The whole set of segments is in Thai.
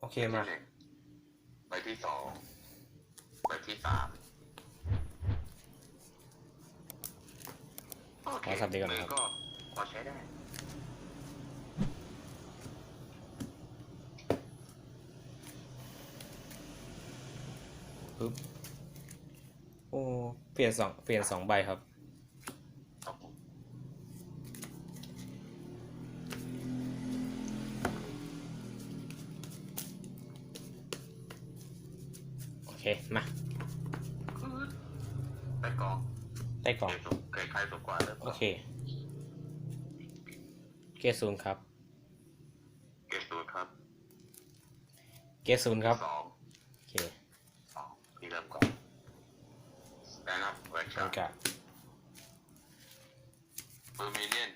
โอเคใบมาที่หนึ่งใบที่สองใบที่สามโอเคขอสับดีก่อนมืนะครับ ก็พอใช้ได้ ปึ๊บโอ้เปลี่ยนสองเปลี่ยนสองใบครับครับ มาได้กองได้กล่องเกรดสูงเกรดใครสูงกว่าเริ่มโอเค เกรดศูนย์ครับ เกรดศูนย์ครับ เกรดศูนย์ครับสองโอเคสองพี่เริ่มก่อนได้ครับเวกบรรชั่ยากาศเบอร์มิเลียน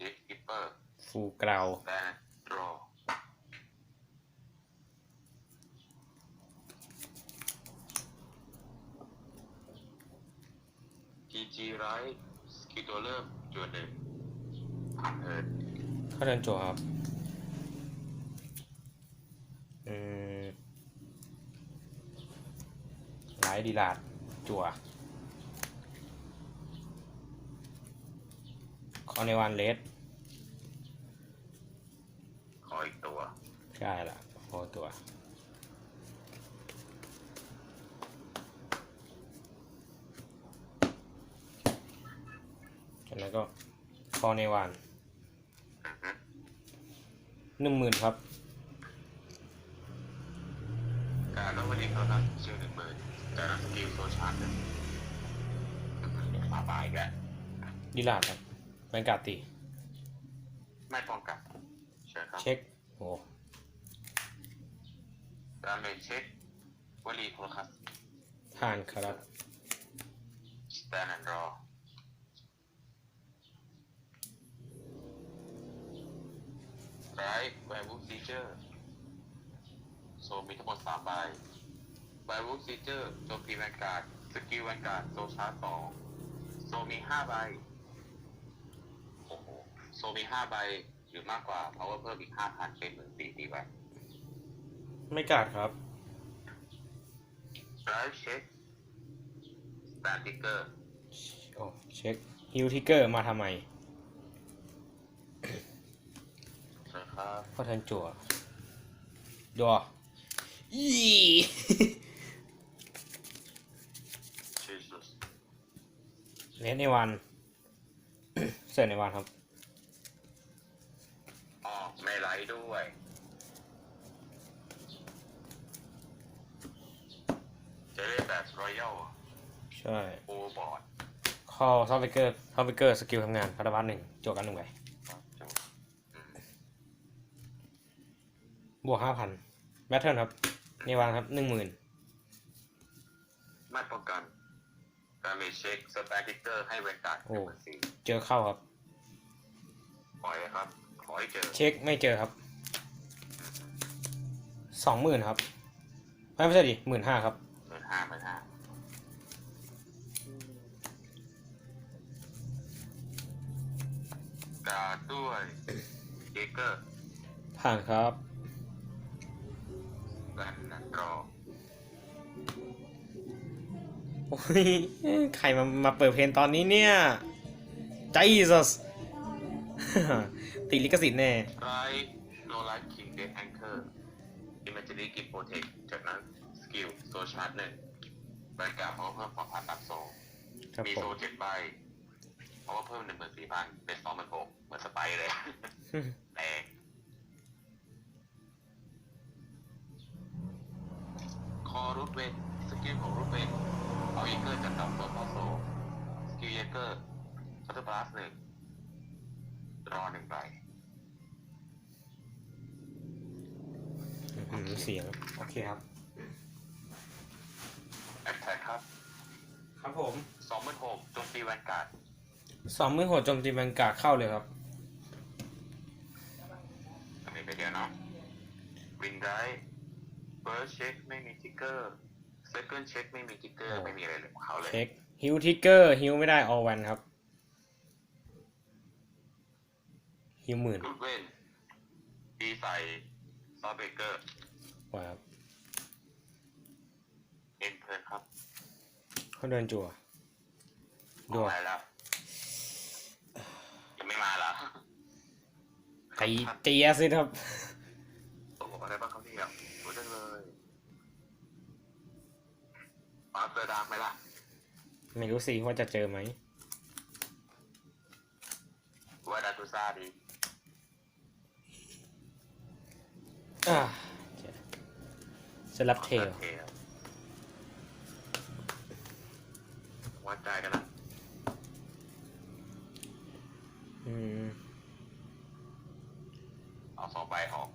ดิสกิปเปอร์ฟูกราวแดนดรอ พีจีไรสกิตัวเริ่มจวนหนึ่งผ่านเอิร์ดเข้าเดินจั่วครับอืมไลท์ดีลาดจั่วคอนในวันเลสขออีกตัวได้ละพอตัว จากนั้นก็คอในวันอือฮึหนึ่งหมื่นครับการแล้ววันนี้เขานับชิวหนึ่งหมื่นการนับสกิลโซชาร์จหนึ่งมาบายอีกแล้วดีลาดครับแวนการ์ดตีไม่ป้องกันเชิญครับเช็คโอ้ดาเมจเช็ควลีโทรคัสผ่านครับสแตนแอนด์รอ ไรแวร์วูฟซีเจอร์โซมีทั้งหมดสามใบแวร์วูฟซีเจอร์โจมตีแวนการ์ดสกิลแวนการ์ดโซชาร์จสองโซมีห้าใบโอ้โหโซมีห้าใบหรือมากกว่าเพราะว่าเพิ่มอีกห้าพันเป็นหมื่นสี่ตีใบไม่กัดครับไรเช็คสแตนติกเกอร์โอ้เช็คฮิวทิกเกอร์มาทำไม ใช่ครับเข้าเทิร์นจั่วดัวอีชื่อสุดเลสในวันเสิร์ฟในวันครับอ๋อไม่ไลท์ด้วยจะเรียกแบบรอยัลใช่โอบอร์ดคอซอฟต์เกอร์ซอฟต์เกอร์สกิลทำงานคาราบัสหนึ่งจั่วกันหนึ่งใบ บวกห้าพันแบทเทิลครับในวันครับหนึ่งหมื่นไม่ป้องกันการมีเช็คสแตนติกเกอร์ให้เวนการ์ดหนึ่งหมื่นสี่เจอเข้าครับปล่อยครับ ขอให้เจอ เช็คไม่เจอครับสองหมื่นครับ ไม่ไม่ใช่ดิหมื่นห้าครับหมื่นห้าหมื่นห้าการ์ดด้วยเจเกอร์ผ่านครับ โอ้ยใครมามาเปิดเพลงตอนนี้เนี่ย Jesus ติดลิขสิทธิ์แน่ไรโนไลท์คิงเดนแองเกอร์อิมเมจิลี่กิฟโปรเทคจากนั้นสกิลโซชาร์จหนึ่งบริการเพราะว่าเพิ่มความผ่านตัดโซ ครับมีผโซม เจ็ดใบเพราะว่าเพิ่มหนึ่งหมื่นสี่พันเป็นสองหมื่นหกเหมือนสไปร์เลย แรงคอรูทเวนสกิลของรูทเวน เอาอีเกอร์จากดำตัวเข้าโซสกิลเยเกอร์ชัตเตอร์บลัสหนึ่งรอหนึ่งใบอื้อหือเสียง โอเคครับ แอคแท็กครับครับผมสองหมื่นหกโจมตีแวนการ์ดสองมือหัวโจมตีแบงการ์ดเข้าเลยครับ อันนี้ไปเดียวเนาะวินได้เฟิร์สเช็คไม่มีทิกเกอร์ เซคันด์เช็คไม่มีทิกเกอร์โอ้ไม่มีอะไรเลยของเขาเลย เช็คฮิวทิกเกอร์ฮิวไม่ได้ออวันครับฮิวหมื่นรูทเวนตีใส่ซอเบเกอร์ปล่อยครับเอ็นเพลินครับเขาเดินจั่วดูเอาไปแล้วยังไม่มาเหรอตีเตียสิครับ ส่งออกมาได้บ้างครับเนี่ยสวยจังเลยมาเต อร์ดามไหมล่ะ ไม่รู้สิว่าจะเจอไหมว่าดาตูซ่าดีอ่าสลับเทลเทลวัดใจกันละอืม เอาสองใบออก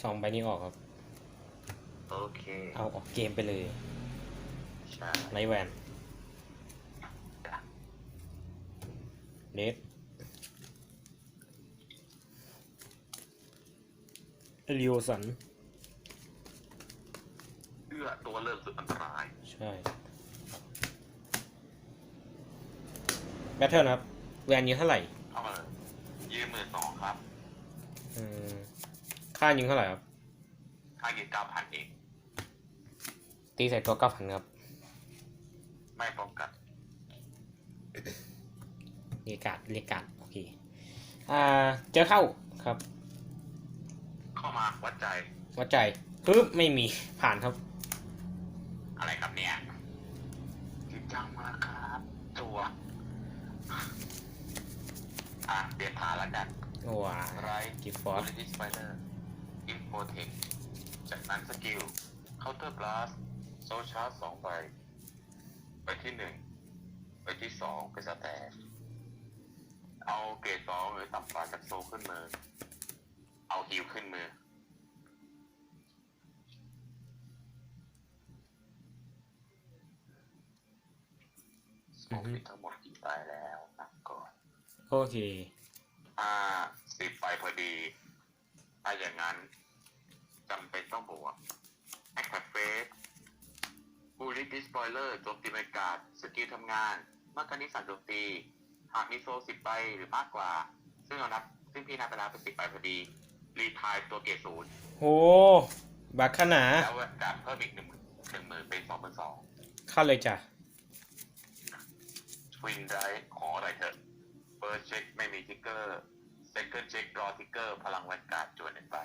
สองใบนี้ออกครับโอ เคเอาออกเกมไปเลยใช่ไนท์แวนเดสเรียวสันเอื้อตัวเริ่มสุดอันตรายใช่แบทเทิลครับ แวนยิงเท่าไหร่เข้ามาเลยยืมหมื่นสองครับอืมค่ายิงเท่าไหร่ครับค่ายืมเก้าพันเอง ตีใส่ตัวเก้าพันครับ ไม่ป้องกันเรียกการ์ดเรียกการ์ดโอเค อ่า เจอเข้าครับ เข้ามาวัดใจ วัดใจปึ๊บไม่มีผ่านครับ อะไรครับเนี่ยจริงจังมากครับตัวอะเปลี่ยนฐานแล้วกันว้าไรกิฟฟฟออร์ร์ดิสไปเดอร์อินโฟเทคจากนั้นสกิลเคาน์เตอร์บลัส โซชาร์จสองใบไปที่หนึ่งไปที่สองเป็นสแตนเอาเกรดสองหรือต่ำกว่าจากโซขึ้นมือ เอาฮิวขึ้นมือสองผิดทั้งหมดกี่ใบแล้วนับก่อนโอเคถ้าสิบใบพอดี ถ้าอย่างนั้นจำเป็นต้องบวกแอคทีฟเฟส บูริดิสปอยเลอร์โจมตีบรรยากาศสกิลทำงานเมื่อการนิสันโจมตี หากมีโซสิบใบหรือมากกว่า ซึ่งเรานับ ซึ่งพี่นับไปแล้วเป็นสิบใบพอดี รีทายตัวเกรดศูนย์โห บักขนาแล้วจะเพิ่มอีกหนึ่งหมื่นหนึ่งหมื่นเป็นสองพันสองเข้าเลยจ้ะทวินไรขออะไรเถอะเฟิร์สเช็คไม่มีทิกเกอร์เซคันด์เช็ครอทิกเกอร์พลังแวนการ์ดจวนหนึ่งใบ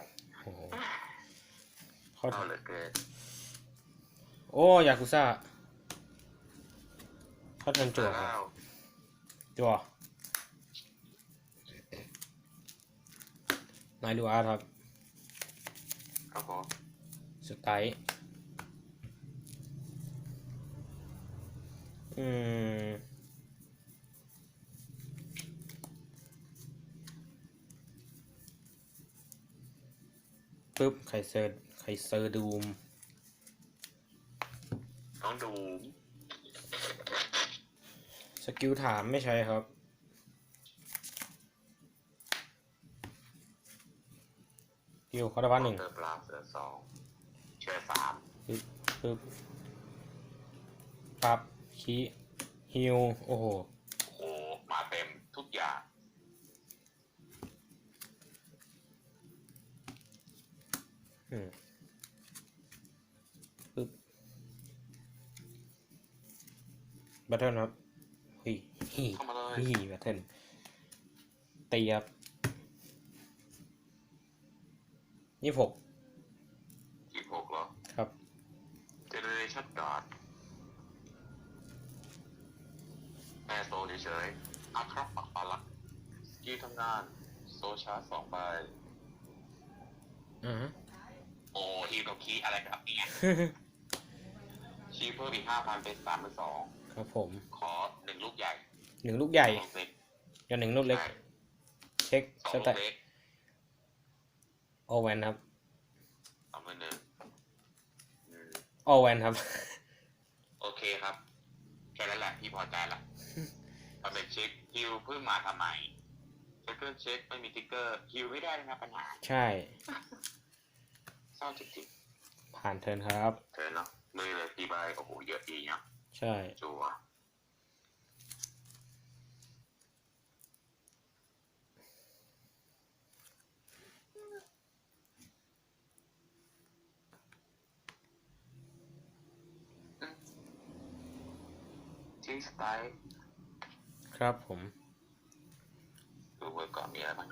โอ้โหเขาเข้าเหลือเกิน โอ้ยากุซ่าเขาเทิร์นจั่วครับแล้วจั่วนายดูอาร์ตครับครับผมสไตล์อืม ปึ๊บไข่เซอร์ไข่เซอร์ดูมต้ องดู สกิลถามไม่ใช่ครับกิลคอร์ดบ้านหนึ่งเติมปลาเสือสองเชือสามปึ๊บปึ๊บปั๊บคีฮิวโอ้โหโอ้โหมาเต็มทุกอย่างอืม บัตเทิลครับเฮ้ยฮีเข้ามาเลยฮีบัตเทิลตีครับยี่หกยี่หกเหรอ ครับ เจเนเรชั่นการ์ดแอร์โซเฉยๆอาครับปักปาลักสกิลทำงาน โซชาร์จสองใบอ่าฮะโอ้ทีมกับคีอะไรครับเนี่ยชีเพิ่มอีกห้าพันเป็นสามพันสอง ครับผม ขอหนึ่งลูกใหญ่หนึ่งลูกใหญ่สองลูกเล็กกับหนึ่งลูกเล็ก ใช่เช็คสองสลูแตกทเล็กโอแวนครับสองพันหนึ่งอืมโอแวนครับ โอเคครับ แค่นั้นแหละพี่พอใจละทำเป็นเช็คฮิวเพิ่งมาทำไมเช็คเกอร์เช็คไม่มีติ๊กเกอร์ฮิวไม่ได้นะครับปัญหาใช่ เศร้าจริงผ่านเทิร์นครับ ๆเธอเนาะมือเลยตีใบโอ้โหเยอะดีเนาะ ใช่ จัวทิ้สไตล์ครับผม ดูไว้ก่อนมีอะไรบ้าง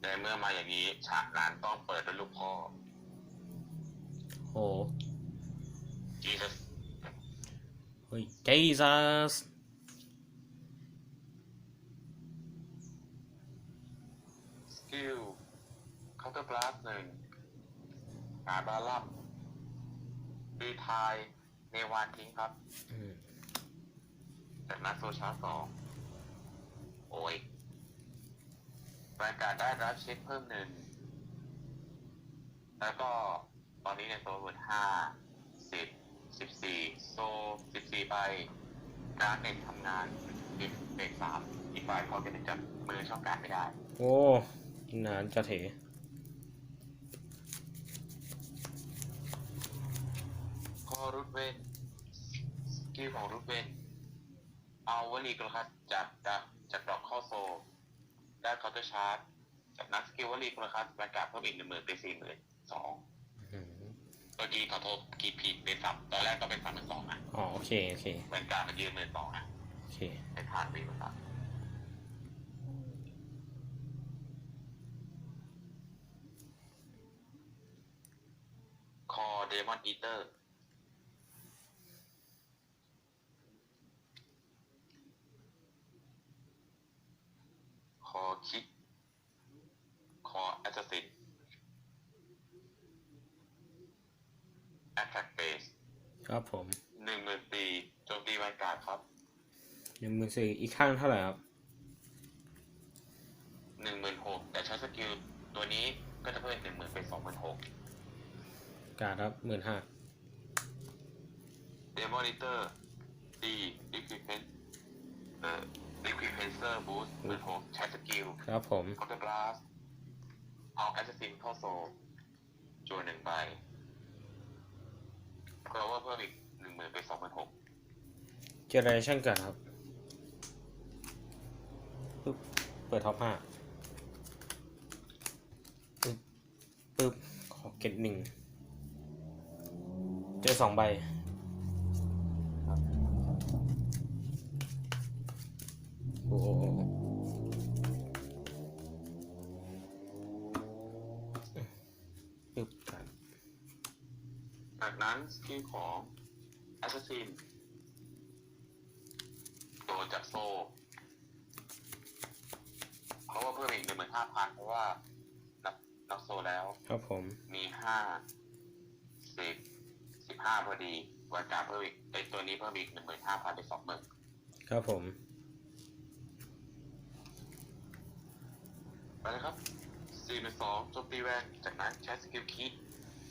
ในเมื่อมาอย่างนี้ ฉากร้านต้องเปิดด้วยลูกพ่อโห Jesus เฮ้ย Jesus สกิลเคาน์เตอร์บลัสหนึ่งหาบาลัมดีทายเนวานทิ้งครับอืมจากนั้นโซชาร์จสองโอ้ยรายการได้รับเช็คเพิ่มหนึ่ง แล้วก็ตอนนี้ในโซนเวิร์ดห้าสิบ สิบสี่โซสิบสี่ใบการดเน็ตทำงานดิฟเบรกสามอีกฝ่ายเขาจะจับมือช่องการดไม่ได้ โอ้นานจะเถพอรูทเวนสกิลของรูทเวนเอาวลีกรคัดจากจากจากดอกเข้าโซได้เคาน์เตอร์ชาร์จจากนั้นสกิลวลีกรคัดบรรกาศเพิ่มอีกหนึ่งหมื่นเป็นสี่หมื่นสองอืมเมื่ อกี้ขอโทษกีผิดเป็นสับตอนแรกก็เป็นสามหมื่นสองนะอ๋อโอเคโอเคบรรกาศมันยืนหมื่นสองนะโอเคให้ผ่านไปหมดละคอเดมอนอีเตอร์ คอคิก คอแอสซัสซินแอตแทกเบส ครับผม หนึ่งหมื่นปีโจมตีบรรกาศครับ หนึ่งหมื่นสี่อีกข้างเท่าไหร่ครับหนึ่งหมื่นหกแต่ใช้สกิลตัวนี้ก็จะเพิ่มหนึ่งหมื่นเป็นสองหมื่นหกการดครับหมื่นห้าเดมอนิเตอร์ดีลิควิเพนเอ่อลิควิเพนเซอร์บูสต์หมื่นหกใช้สกิลครับผมคอร์เตอร์บลัสเอาแอสซัสซินเข้าโซจวนหนึ่งใบเพราะว่าเพิ่มอีกหนึ่งหมื่นเป็นสองหมื่นหกเจเนอเรชั่นกันครับปึ๊บ เปิดท็อปห้าปึ๊บปึ๊บขอเก็ตหนึ่งเจอสองใบโอ้โหปึ๊บครับจากนั้นสกิลของแอสซัสซินโดนจากโซ ว่าเพิ่มอีกหนึ่งหมื่นห้าพันเพราะว่านับนับโซแล้ว ครับผม มีห้าสิบสิบห้าพอดีวันการเพิ่มอีกไอตัวนี้เพิ่มอีกหนึ่งหมื่นห้าพันเป็นสองหมื่นครับผม ไปเลยครับสี่หนึ่งสองโจมตีแวนจากนั้นใช้สกิลคิด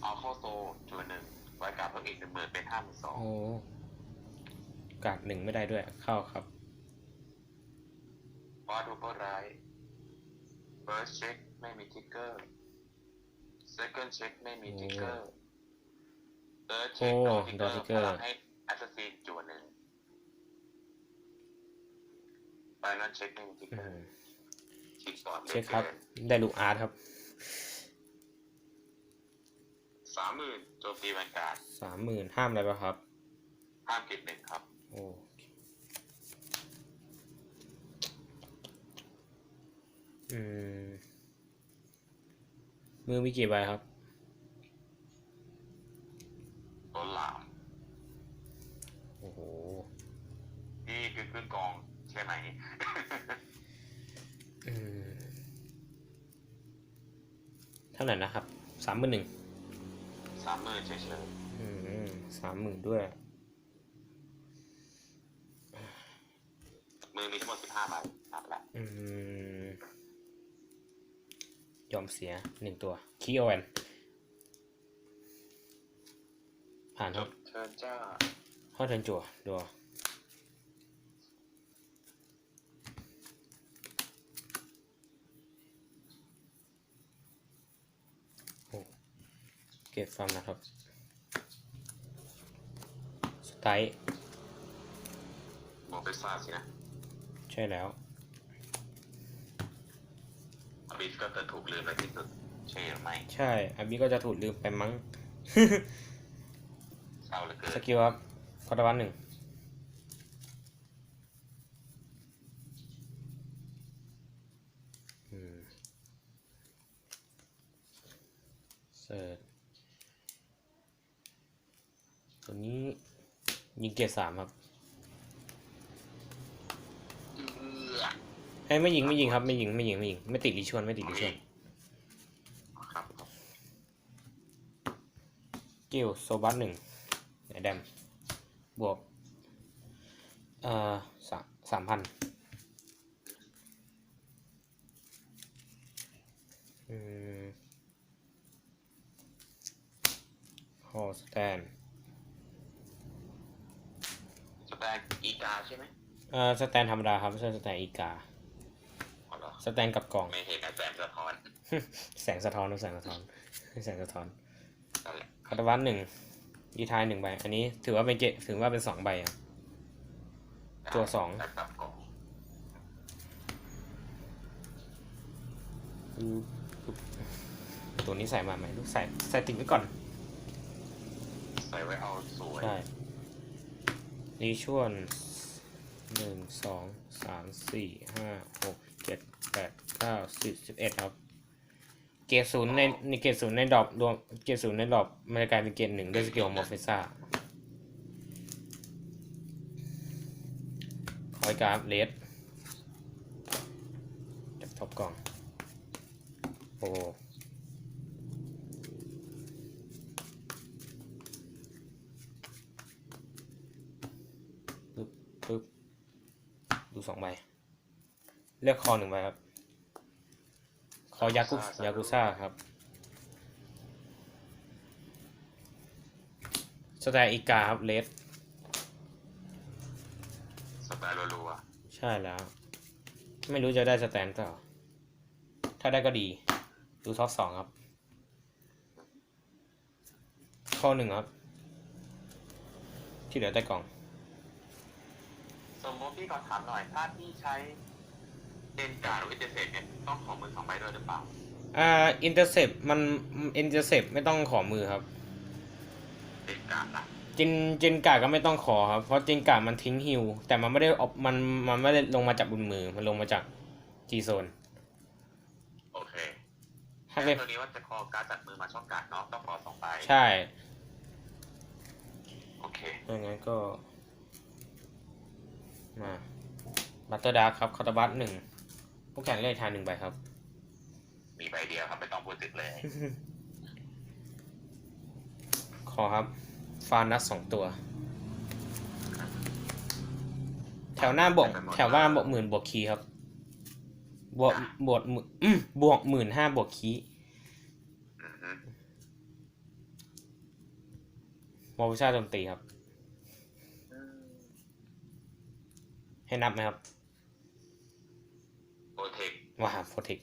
เอาเข้าโซจวนหนึ่งวันการเพิ่มอีกหนึ่งหมื่นเป็นห้าหมื่นสองโอ้กาดหนึ่งไม่ได้ด้วยเข้าครับวาดูเปอร์ไร เฟิร์สเช็คไม่มีทิกเกอร์เซคันด์เช็คไม่มีทิกเกอร์เติร์ดเช็คโอ้โดนทิกเกอโดนทิกร์เกพอร์ลังให้แอสซัสซินจวนหนึ่งไฟนอลเช็คไม่มีทิกเกอือร์มคิดก่อนเช็คครับ ได้ลูกอาร์ตครับสามหมื่นโจมตีแวนการ์ดสามหมื่นห้ามอะไรป่ะครับ ห้ามเก็บหนึ่งครับ โอ้ อืม มือมีกี่ใบครับโดนหลามโอ้โห นี่คือขึ้นกองใช่ไหม อืม เท่าไหร่นะครับ สามหมื่นหนึ่ง สามหมื่นเฉยอืมสามหมื่นด้วย เสียหนึ่งตัวคีโอแอนผ่านจครับบเทิร์นจ้าเข้าเทิร์นจั่วดัวโอ้เก็บฟาร์มนะครับ สไตล์บอกไปซ่าสินะ ใช่แล้วอ บิสก็จะถูกลืมในที่สุดใช่หรือไม่ใช่อันนี้ก็จะถูกลืมไปมั้ง เศร้าเหลือเกิสนกิลครับคอร์ดวันหนึ่งอืมเสิร์ชตัวนี้ยิงเกียร์สามครับ เอ้ยไม่ยิงไม่ยิงครับ ไม่ยิงไม่ยิงไม่ยิงไม่ติดลิชวนไม่ติดลิชวนครับผมกิลโซบัสหนึ่งไอแดมบวกเอ่อสามสามพันอืมฮอสแตนสแตนอีกาใช่ไหมเอ่อสแตนธรรมดาครับไม่ใช่สแตนอีกาอ๋อเหรอ สแตนกับกล่อง ไม่เห็นนะแสงสะท้อนแสงสะท้อนนะแสงสะท้อนแสงสะท้อนนั่นแหละคาตวัตหนึ่งดีทายหนึ่งใบ อันนี้ถือว่าเป็นเกถือว่าเป็นสองใบอะ ตัวสองแต่กับกล่องอืมปึ๊บตัวนี้ใส่มาไหมลูกใส่ใส่ติดไว้ก่อน ใส่ไว้เอาสวย ใช่รีชวนหนึ่งสองสามสี่ห้าหก เจ็ดแปดเก้าสิบสิบเอ็ดครับ เกรดศูนย์ในในเกรดศูนย์ในดรอปรวมเกรดศูนย์ในดรอปมันจะกลายเป็นเกรดหนึ่งด้วยสกิลของมอร์เฟซ่าคอยกราฟเลสจากท็อปกล่อง โอ้ปึ๊บปึ๊บดูสองใบ เลือกคอหนึ่งใบครับ คอยากุยากุซ่าครับสแตนอีกาครับเลสสแตนรัวใช่แล้ว ไม่รู้จะได้สแตนเปล่าถ้าได้ก็ดี ดูท็อปสองครับ ข้อหนึ่งครับ ที่เหลือใต้กล่องๆสมมติพี่ขอถามหน่อย ถ้าพี่ใช้ เดนการ์ดหรืออินเตอร์เซปเนี่ยต้องขอมือสองใบด้วยหรือเปล่า อ่าอินเตอร์เซปมันอินเตอร์เซปไม่ต้องขอมือครับ เดนการ์ดนะจินจินกาก็ไม่ต้องขอครับ เพราะจินกามันทิ้งฮิว แต่มันไม่ได้ออกมันมันไม่ได้ลงมาจากบนมือมันลงมาจากจีโซนโอเคถ้าเป็นตัวนี้ว่าจะคอการ์ดจากมือมาช่องการ์ดเนาะต้องขอสองใบใช่ โอเคดังนั้นก็ มาบัตเตอร์ดาร์ครับคาตาบัตหนึ่ง ผู้แข่งเล่นทานหนึ่งใบครับ มีใบเดียวครับไม่ต้องพูดถึงเลย ขอครับ ฟานัสสองตัว แถวหน้าบวก แถวหน้าบวกหมื่นบวกคีย์ครับ บวกบวกหมื่นอืมบวกหมื่นห้าบวกคีย์อือฮึมอวิชาโจมตีครับ ให้นับไหมครับโปร เทคว่าโปรเทค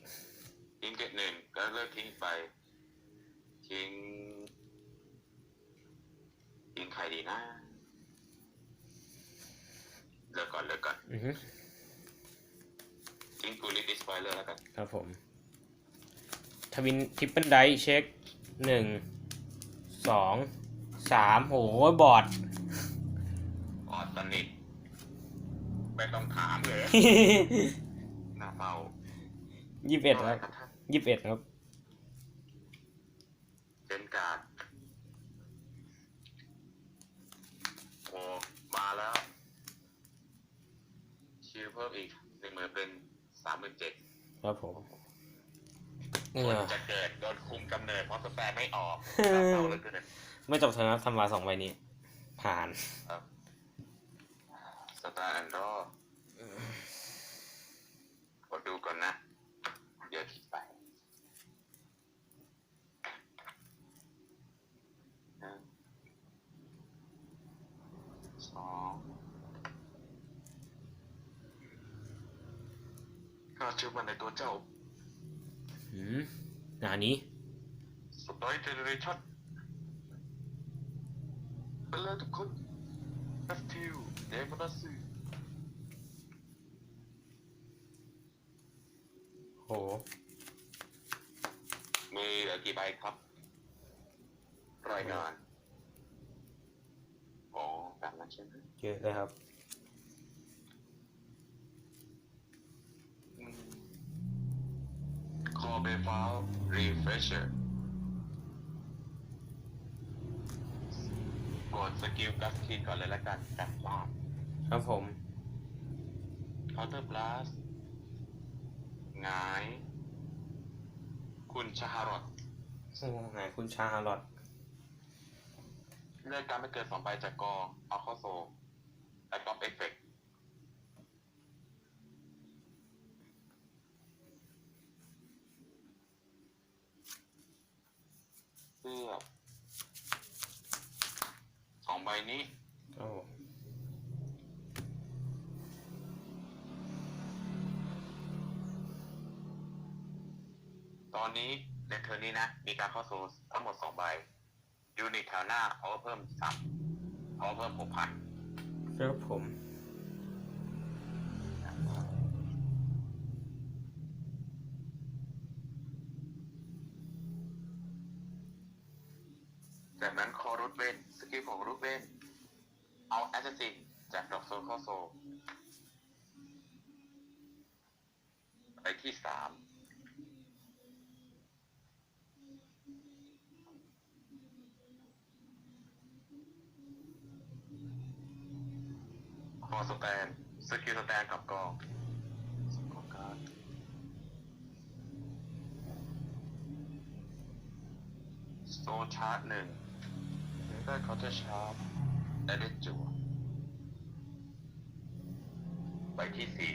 ทิ้งเกตหนึ่งก็เลิกทิ้งไป ทิ้ง ทิ้งใครดีนะเลิกก่อนเลิกก่อนอือฮึทิ้งกูริดิสไฟเลอร์แล้วกัน ครับผม ทวินทิปเปิลไดเช็คหนึ่ง สอง สามโหบอดออสนิทไม่ต้องถามเลย หน้าเฝ้า ยี่สิบเอ็ดครับท่านยี่สิบเอ็ดครับเจนการ์ดโอ้มาแล้วชิลเพิ่มอีกหนึ่งหมื่นเป็นสามหมื่นเจ็ดครับผมเอคนอจะเกิดโดนคุมกำเนิดเพราะสแปรไม่ออกเออเศร้าเหลือเกินไม่จบเทอมครับทำมาสองใบนี้ ผ่านสตาร์แอนด์รอขอดูก่อนนะ เดี๋ยวทิ้งไปหนึ่งสองข้าเชื่อมันในตัวเจ้าหืมหนานี้สไตล์เจเนอเรชั่นไปเลยทุกคนแอฟทิวเดมอนัสโหมีเหลือกี่ใบครับ รายงาน อ๋อแบบนั้นใช่ไหมเยอะเลยครับ คอเบฟาวรีเฟรชเชอร์กดสกิลกัสคีก่อนเลยละกันจับว่าครับผมเคาน์เตอร์บลัสหงาย คุณชาฮารอตโอ้ไหนคุณชาฮาร์ลอตเลือกการไม่เกินสองใบจากกองเอาเข้าโซลและก๊อปเอฟเฟกต์ เลือสองใบนี้ โอ้ตอนนี้ในเทอร์นี้นะ มีการเข้าโซลทั้งหมดสองใบ ยูนิตแถวหน้าเอาเพิ่มสามเอาเพิ่มหกพันครับผม ที่สามคอสแตนสกิลสแตนกับกองสกองการ์ดโซลชาร์จหนึ่งได้เคาน์เตอร์ชาร์ปและได้จั่วไปที่สี่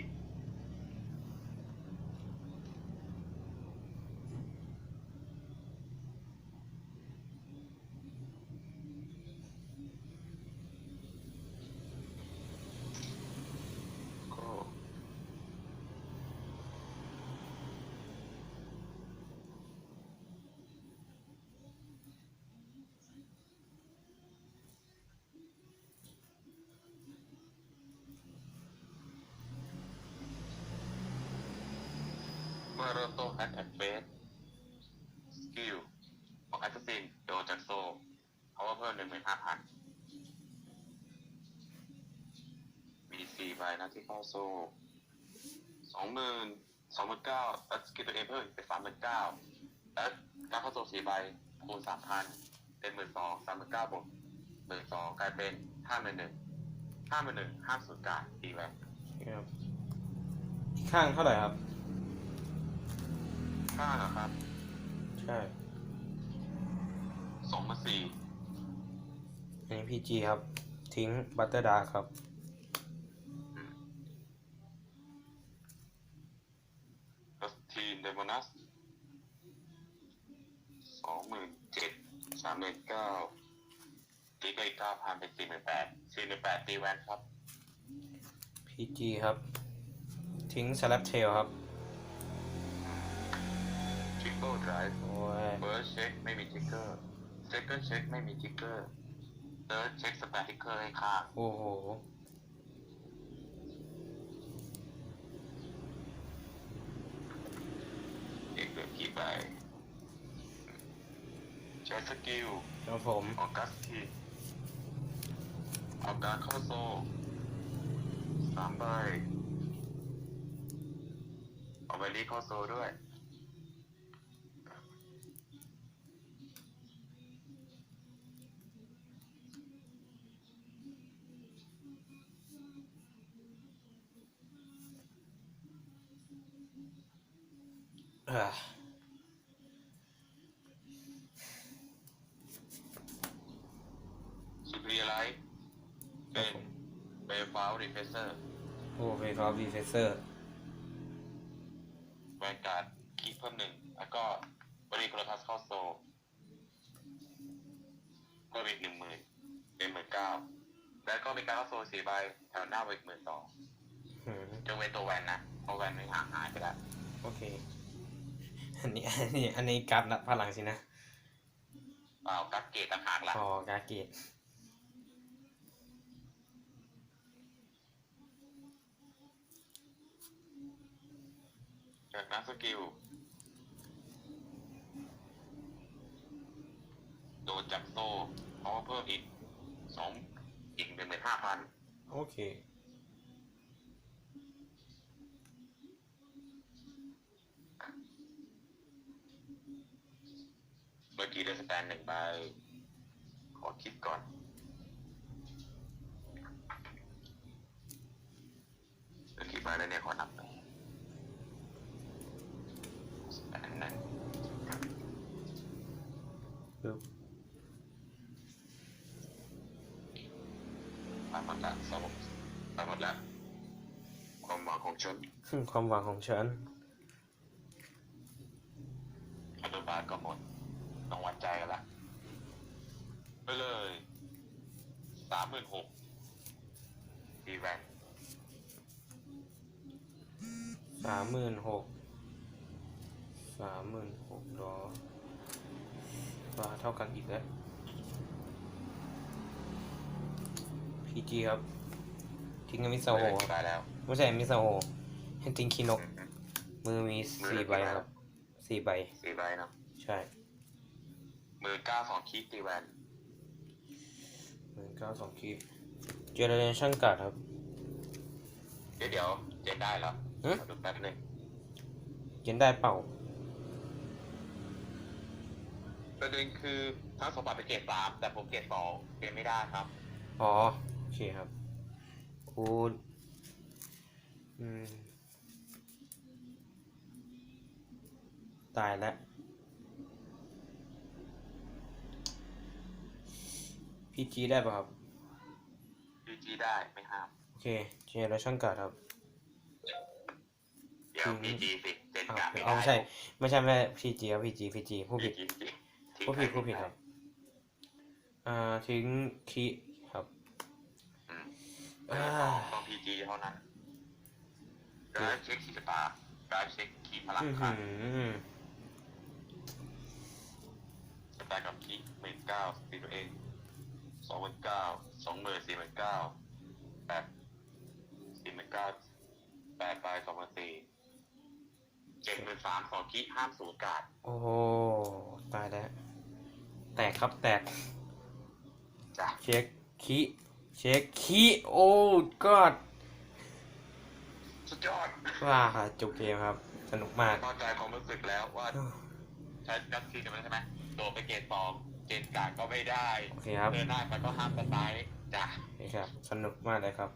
ก็ เมื่อเริ่มต้นแอคแท็กเฟสสกิลของแอสซินโดนจากโซเพราะว่าเพิ่มหนึ่งหมื่นห้าพันมีสี่ใบนะที่เข้าโซสองหมื่นสองหมื่นเก้าแล้วสกิลตัวเองเพิ่มเป็นสามหมื่นเก้าแล้วการเข้าโซสี่ใบคูณสามพันเป็นหมื่นสองสามหมื่นเก้าบวกหมื่นสองกลายเป็นห้าหมื่นหนึ่งห้าหมื่นหนึ่งห้าศูนย์กาตีแวนครับข้างเท่าไหร่ครับ ห้านะครับ ใช่สองมาสี่อันนี้พีจีครับ ทิ้งบัตเตอร์ดาครับกัสทีนเดมอนัสสองหมื่นเจ็ดสามหมื่นเก้าตีก็อีกเก้าพันเป็นสี่หมื่นแปดสี่หมื่นแปดตีแวนครับ พีจีครับ ทิ้งสลับเทลครับ ทริปเปิลไดรฟ์โอ้ยเฟิร์สเช็คไม่มีทิกเกอร์เซคันด์เช็คไม่มีทิกเกอร์เติร์ดเช็คสแปรทิกเกอร์ให้ข้างโอ้โห เอกเหลือกี่ใบใช้สกิล ครับผม ออกัสทีเอาการเข้าโซสามใบเอาใบนี้เข้าโซด้วย สุดเรียไลท์เป็นเบฟาวรีเฟเซอร์โอ้เวฟาวีเฟเซอร์ แวนการ์ดคีเพิ่มหนึ่ง แล้วก็บริโภคทัสเข้าโซเพิ่มอีกหนึ่งหมื่นเป็นหมื่นเก้าแล้วก็มีการเข้าโซสี่ใบแถวหน้าไว้อีกหมื่นสองอืมยกเว้นตัวแวนนะเพราะแวนไม่ห่างหายไปแล้ว โอเค อันนี้อันนี้อันนี้การ์ดพลังสินะเอากัดเกตต่างหากละพอการ์ดเกตจากนั้นสกิล โดนจับโซ่เพราะว่าเพิ่มอีกสองอีกหนึ่งหมื่นห้าพันโอเค เมื่อกี้ได้สแตนหนึ่งใบขอคิดก่อนเหลือกี่ใบแล้วเนี่ยขอนับหน่อยสแตนหนึ่งปึ๊บไปหมดละสองไปหมดละความหวังของชนความหวังของฉัน อนุบาลก็หมด ต้องวัดใจกันละ ไปเลยสามหมื่นหกดีแวน สามหมื่นหก สามหมื่นหกดอฟ้าเท่ากันอีกแล้ว พีจีครับ ทิ้งมิซาโฮไปครับแล้วไม่ใช่มิซาโฮให้ทิ้งคินก มือมีสี่ใบครับสี่ใบ สี่ใบเนาะใช่ มือเก้าสองคีตีแวนหนึ่งเก้าสองคีเจเนเรชั่นการ์ดครับ เดี๋ยวเดี๋ยวเจนได้แล้วหึขอดูแป๊บหนึงเย็นได้เป่าประเด็นคือทั้งสมบัติเป็นเกรดสามแต่ผมเกรดสองเกรดไม่ได้ครับ อ๋อโอเคครับคูณอืมตายแล้ว พีจีได้ป่ะครับ พีจีได้ไม่ห้าม โอเคเจเนเรชั่นการ์ดครับเดี๋ยวทิ้พีงจีสิเจนอ้าวกาไม่เอาได้ไม่ใช่ ไม่ใช่ไม่ใช่พีจีครับพีจีพีจีผู้ผิด PG สิทิ้งผู้ผิดให้ผู้ผิดครับ อ่าทิ้งคีครับอืม อ่าต้องพีจีเท่านั้นการเช็คขีดตาการเช็คขีดพลังอือคัหืนอสแตนกับขีดหมื่นเก้าตีตัวเองสองหมื่นเก้าสองหมื่นสี่หมื่นเก้าแปดสี่หมื่นเก้าแปดใบสองหมื่นสี่เจ็ดหมื่นสามสองขีดห้ามศูนย์การ์ดโอ้โหตายแล้ว แตกครับแตก จ้ะ เช็คคี เช็คคีโอ้กอดสุดยอดว้าจบเกมครับ สนุกมาก เข้าใจความรู้สึกแล้วว่าใช้นัดทีกันใช่ไหมโดนไปเกรดสองเกรดการ์ดก็ไม่ได้โอเคครับ เดินหน้าไปก็ห้ามสไตล์จ้ะโอเคครับ สนุกมากเลยครับ